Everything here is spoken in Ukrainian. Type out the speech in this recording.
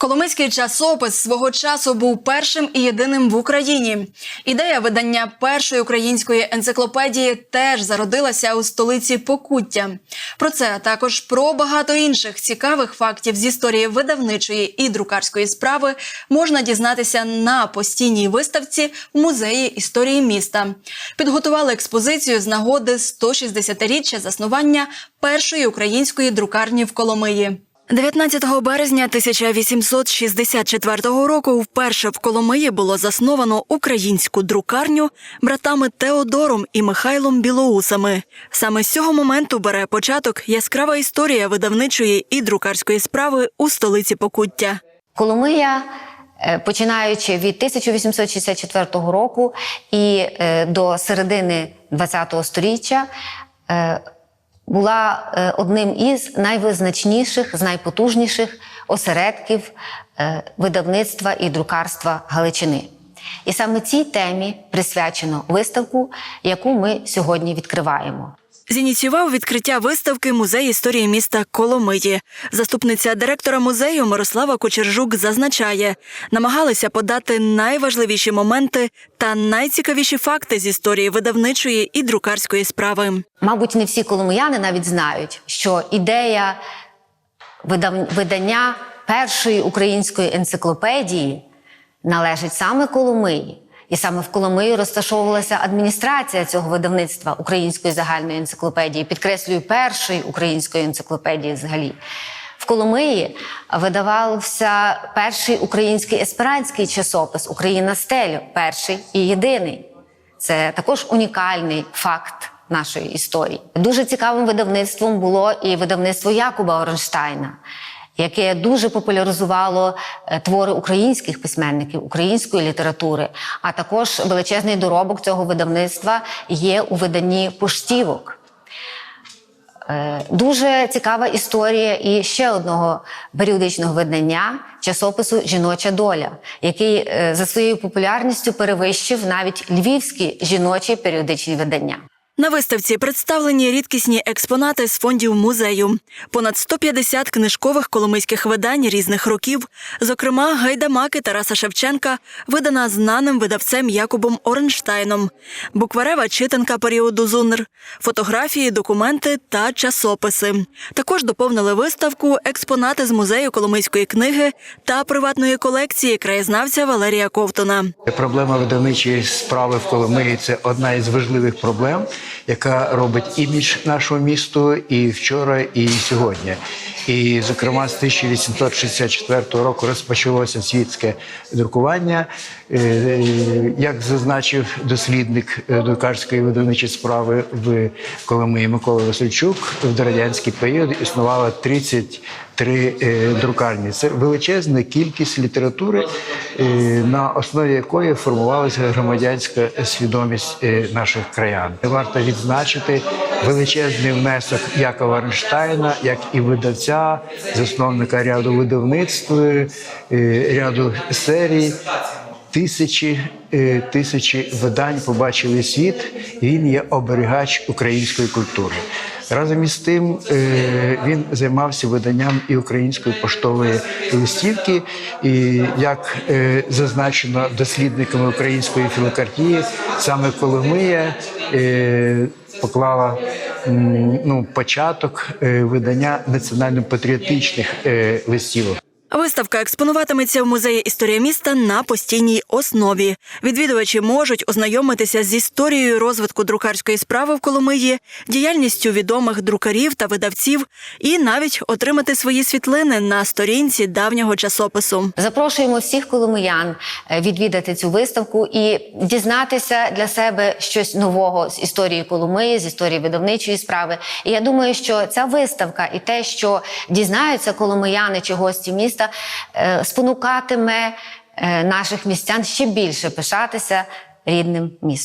Коломийський часопис свого часу був першим і єдиним в Україні. Ідея видання першої української енциклопедії теж зародилася у столиці Покуття. Про це а також про багато інших цікавих фактів з історії видавничої і друкарської справи можна дізнатися на постійній виставці в музеї історії міста. Підготували експозицію з нагоди 160-річчя заснування першої української друкарні в Коломиї. 19 березня 1864 року вперше в Коломиї було засновано українську друкарню братами Теодором і Михайлом Білоусами. Саме з цього моменту бере початок яскрава історія видавничої і друкарської справи у столиці Покуття. Коломия, е, починаючи від 1864 року і е, до середини ХХ століття, е, була е, одним із найвизначніших, з найпотужніших осередків е, видавництва і друкарства Галичини. І саме цій темі присвячено виставку, яку ми сьогодні відкриваємо. Зініціював відкриття виставки музей історії міста Коломиї. Заступниця директора музею Мирослава Кочержук зазначає, намагалися подати найважливіші моменти та найцікавіші факти з історії видавничої і друкарської справи. Мабуть, не всі коломияни навіть знають, що ідея видання першої української енциклопедії належить саме Коломиї. І саме в Коломиї розташовувалася адміністрація цього видавництва української загальної енциклопедії, підкреслюю, першої української енциклопедії взагалі. В Коломиї видавався перший український есперантський часопис Україна стелю, перший і єдиний. Це також унікальний факт нашої історії. Дуже цікавим видавництвом було і видавництво Якуба Оренштайна, яке дуже популяризувало е, твори українських письменників, української літератури. А також величезний доробок цього видавництва є у виданні поштівок. Е, Дуже цікава історія і ще одного періодичного видання часопису Жіноча доля, який е, за своєю популярністю перевищив навіть львівські жіночі періодичні видання. На виставці представлені рідкісні експонати з фондів музею, понад 150 книжкових коломийських видань різних років, зокрема гайдамаки Тараса Шевченка, видана знаним видавцем Якубом Оренштайном, букварева читанка періоду ЗУНР, фотографії, документи та часописи. Також доповнили виставку експонати з музею Коломийської книги та приватної колекції краєзнавця Валерія Ковтуна. Проблема видавничої справи в Коломиї це одна із важливих проблем, яка робить імідж нашого місту і вчора, і сьогодні. І, зокрема, з 1864 року розпочалося світське друкування. Е, Як зазначив дослідник друкарської видавничої справи в Коломиї Микола Васильчук, в радянський період існувало 33 е, друкарні. Це величезна кількість літератури, е, на основі якої формувалася громадянська свідомість е, наших краян. Варто відзначити величезний внесок Якова Арнштайна, як і видавця, засновника ряду видавництв, ряду серій. Тисячі тисячі видань побачили світ. Він є оберігач української культури. Разом із тим е, він займався виданням і української поштової листівки. І як е, зазначено дослідниками української філокартії, саме Коломия е, поклала ну, початок видання національно-патріотичних листівок. Виставка експонуватиметься в музеї історія міста на постійній основі. Відвідувачі можуть ознайомитися з історією розвитку друкарської справи в Коломиї, діяльністю відомих друкарів та видавців, і навіть отримати свої світлини на сторінці давнього часопису. Запрошуємо всіх коломиян е, відвідати цю виставку і дізнатися для себе щось нового з історії Коломиї, з історії видавничої справи. І я думаю, що ця виставка і те, що дізнаються коломияни чи гості міста, е, спонукатиме е, наших містян ще більше пишатися рідним містом.